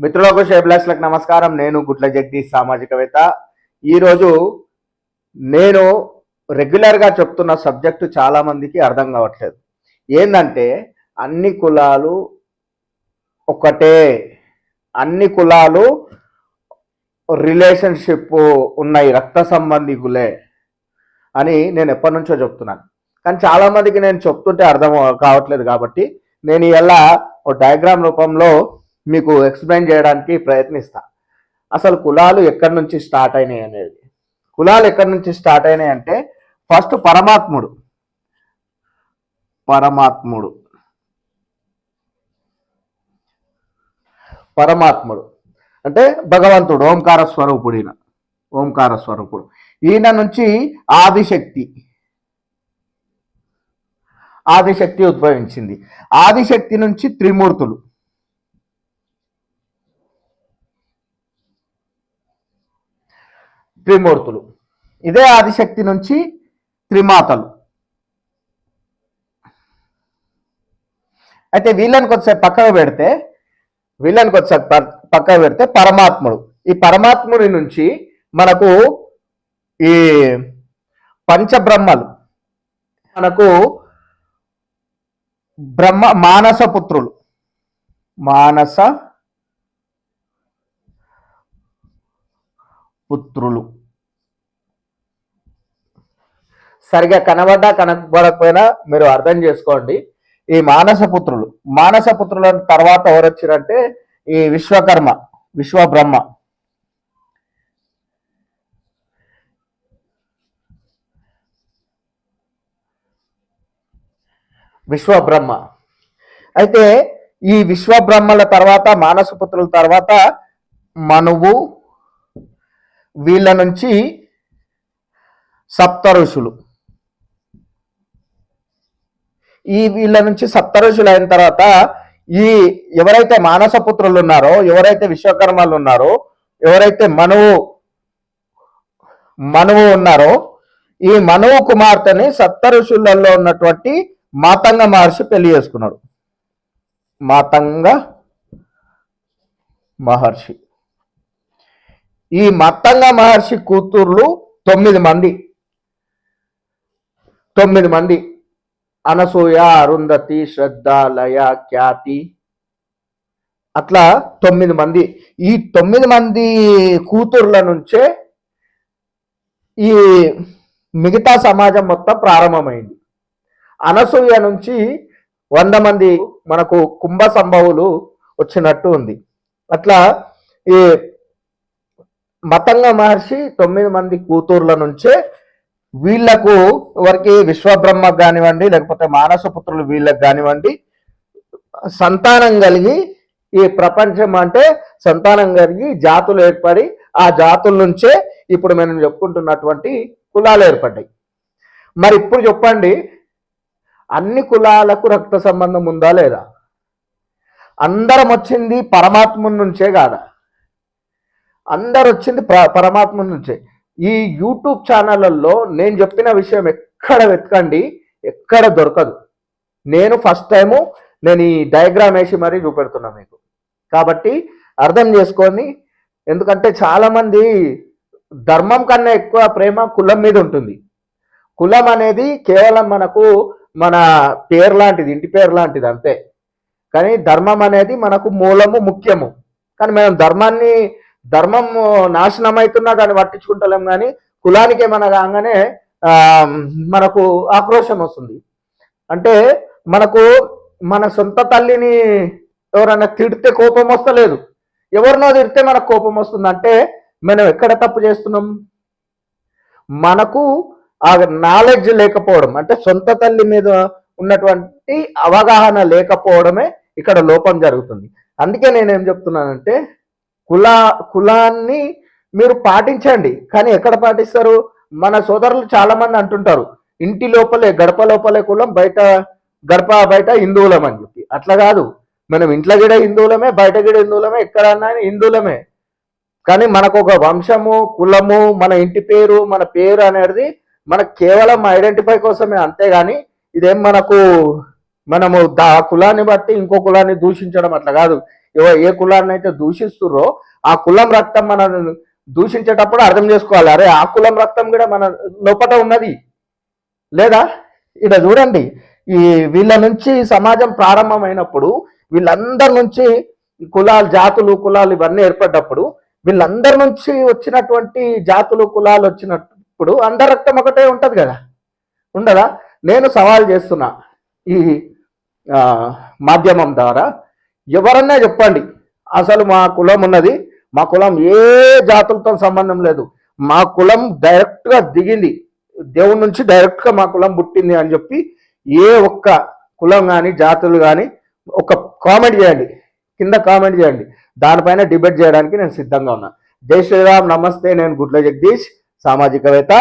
మిత్రులకు షేబ్లాస్లకు నమస్కారం. నేను గుట్ల జగదీష్ సామాజికవేత్త. ఈరోజు నేను రెగ్యులర్గా చెప్తున్న సబ్జెక్టు చాలామందికి అర్థం కావట్లేదు. ఏంటంటే అన్ని కులాలు ఒకటే. అన్ని కులాలు రిలేషన్షిప్ ఉన్నాయి రక్త సంబంధికులే అని నేను ఎప్పటి నుంచో చెప్తున్నాను. కానీ చాలామందికి నేను చెప్తుంటే అర్థం కావట్లేదు కాబట్టి నేను ఇలా ఒక డయాగ్రామ్ రూపంలో మీకు ఎక్స్ప్లెయిన్ చేయడానికి ప్రయత్నిస్తా. అసలు కులాలు ఎక్కడి నుంచి స్టార్ట్ అయినాయి అనేది. కులాలు ఎక్కడి నుంచి స్టార్ట్ అయినాయి అంటే ఫస్ట్ పరమాత్ముడు. పరమాత్ముడు. పరమాత్ముడు. అంటే భగవంతుడు ఓంకార స్వరూపుడు ఈయన. ఓంకార స్వరూపుడు. ఈయన నుంచి ఆదిశక్తి. ఆదిశక్తి ఉద్భవించింది. ఆదిశక్తి నుంచి త్రిమూర్తులు. త్రిమూర్తులు. ఇదే ఆదిశక్తి నుంచి త్రిమాతలు. అయితే వీళ్ళని కొద్దిసేపు పక్కకు పెడితే వీళ్ళని కొద్దిసేపు పక్కన పెడితే పరమాత్ముడు. ఈ పరమాత్ముడి నుంచి మనకు ఈ పంచబ్రహ్మలు మనకు బ్రహ్మ మానస పుత్రులు. మానస పుత్రులు. సరిగా కనబడ్డా కనబడకపోయినా మీరు అర్థం చేసుకోండి. ఈ మానస పుత్రులు. మానస పుత్రుల తర్వాత ఎవరు వచ్చారంటే ఈ విశ్వకర్మ విశ్వబ్రహ్మ. విశ్వబ్రహ్మ. అయితే ఈ విశ్వబ్రహ్మల తర్వాత మానసపుత్రుల తర్వాత మనువు వీళ్ళ నుంచి సప్త ఋషులు ఈ వీళ్ళ నుంచి సప్త ఋషులు అయిన తర్వాత ఈ ఎవరైతే మానసపుత్రులు ఉన్నారో ఎవరైతే విశ్వకర్మలు ఉన్నారో ఎవరైతే మనువు మనువు ఉన్నారో ఈ మనువు కుమార్తెని సప్త ఋషులలో ఉన్నటువంటి మాతంగ మహర్షి పెళ్ళి చేసుకున్నాడు. మాతంగ మహర్షి. ఈ మత్తంగ మహర్షి కూతుర్లు తొమ్మిది మంది. తొమ్మిది మంది. అనసూయ అరుంధతి శ్రద్ధ లయ ఖ్యాతి. అట్లా తొమ్మిది మంది. ఈ తొమ్మిది మంది కూతుర్ల నుంచే ఈ మిగతా సమాజం మొత్తం ప్రారంభమైంది. అనసూయ నుంచి వంద మంది మనకు కుంభ సంభవులు వచ్చినట్టు ఉంది. అట్లా ఈ మతంగ మహర్షి తొమ్మిది మంది కూతుర్ల నుంచే వీళ్ళకు ఎవరికి విశ్వబ్రహ్మ కానివ్వండి లేకపోతే మానసపుత్రులు వీళ్ళకి కానివ్వండి సంతానం కలిగి ఈ ప్రపంచం అంటే సంతానం కలిగి జాతులు ఏర్పడి ఆ జాతుల నుంచే ఇప్పుడు మనం చెప్పుకుంటున్నటువంటి కులాలు ఏర్పడ్డాయి. మరి ఇప్పుడు చెప్పండి అన్ని కులాలకు రక్త సంబంధం ఉందా లేదా? అందరం వచ్చింది పరమాత్మ నుంచే కాదా? అందరు వచ్చింది పరమాత్మ నుంచే. ఈ యూట్యూబ్ ఛానళ్ళల్లో నేను చెప్పిన విషయం ఎక్కడ వెతకండి ఎక్కడ దొరకదు. నేను ఫస్ట్ టైము నేను ఈ డయాగ్రామ్ వేసి మరీ చూపెడుతున్నా మీకు. కాబట్టి అర్థం చేసుకొని ఎందుకంటే చాలామంది ధర్మం కన్నా ఎక్కువ ప్రేమ కులం మీద ఉంటుంది. కులం అనేది కేవలం మనకు మన పేరు లాంటిది ఇంటి పేరు లాంటిది అంతే. కానీ ధర్మం అనేది మనకు మూలము ముఖ్యము. కానీ మేము ధర్మాన్ని ధర్మం నాశనం అవుతున్నా కానీ పట్టించుకుంటలేం కానీ కులానికి ఏమన్నా కాగానే మనకు ఆక్రోశం వస్తుంది. అంటే మనకు మన సొంత తల్లిని ఎవరైనా తిడితే కోపం వస్తలేదు. ఎవరినో తిడితే మనకు కోపం వస్తుంది. అంటే మనం ఎక్కడ తప్పు చేస్తున్నాం? మనకు ఆ నాలెడ్జ్ లేకపోవడం అంటే సొంత తల్లి మీద ఉన్నటువంటి అవగాహన లేకపోవడమే ఇక్కడ లోపం జరుగుతుంది. అందుకే నేనేం చెప్తున్నానంటే కుల కులాన్ని మీరు పాటించండి. కానీ ఎక్కడ పాటిస్తారు? మన సోదరులు చాలా మంది అంటుంటారు ఇంటి లోపలే గడప లోపలే కులం బయట గడప బయట హిందువులం అని చెప్పి. అట్లా కాదు. మనం ఇంట్లో గిడ హిందువులమే బయట గిడ హిందువులమే ఎక్కడన్నా హిందువులమే. కానీ మనకు ఒక వంశము కులము మన ఇంటి పేరు మన పేరు అనేది మనకు కేవలం ఐడెంటిఫై కోసమే. అంతేగాని ఇదేం మనకు మనము దా కులాన్ని బట్టి ఇంకో కులాన్ని దూషించడం అట్లా కాదు. ఏ కులాన్ని అయితే దూషిస్తుర్రో ఆ కులం రక్తం మన దూషించేటప్పుడు అర్థం చేసుకోవాలి. అరే ఆ కులం రక్తం కూడా మన లోపట ఉన్నది. లేదా? ఇక్కడ చూడండి. ఈ వీళ్ళ నుంచి సమాజం ప్రారంభమైనప్పుడు వీళ్ళందరి నుంచి కులాలు జాతులు కులాలు ఇవన్నీ ఏర్పడ్డప్పుడు వీళ్ళందరి నుంచి వచ్చినటువంటి జాతులు కులాలు వచ్చినప్పుడు అందరి రక్తం ఒకటే ఉంటుంది కదా? ఉండదా? నేను సవాల్ చేస్తున్నా. ఈ మాధ్యమం ద్వారా ఎవరన్నా చెప్పండి. అసలు మా కులం ఉన్నది మా కులం ఏ జాతులతో సంబంధం లేదు. మా కులం డైరెక్ట్గా దిగింది. దేవుడి నుంచి డైరెక్ట్గా మా కులం పుట్టింది అని చెప్పి ఏ ఒక్క కులం కానీ జాతులు కానీ ఒక కామెంట్ చేయండి. కింద కామెంట్ చేయండి. దానిపైన డిబేట్ చేయడానికి నేను సిద్ధంగా ఉన్నా. జై శ్రీరామ్ నమస్తే నేను గుడ్ల జగదీష్ సామాజికవేత్త.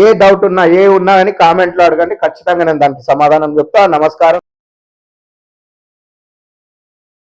ఏ డౌట్ ఉన్నా ఏ ఉన్నా అని కామెంట్లో అడగండి. ఖచ్చితంగా నేను దానికి సమాధానం చెప్తా. నమస్కారం.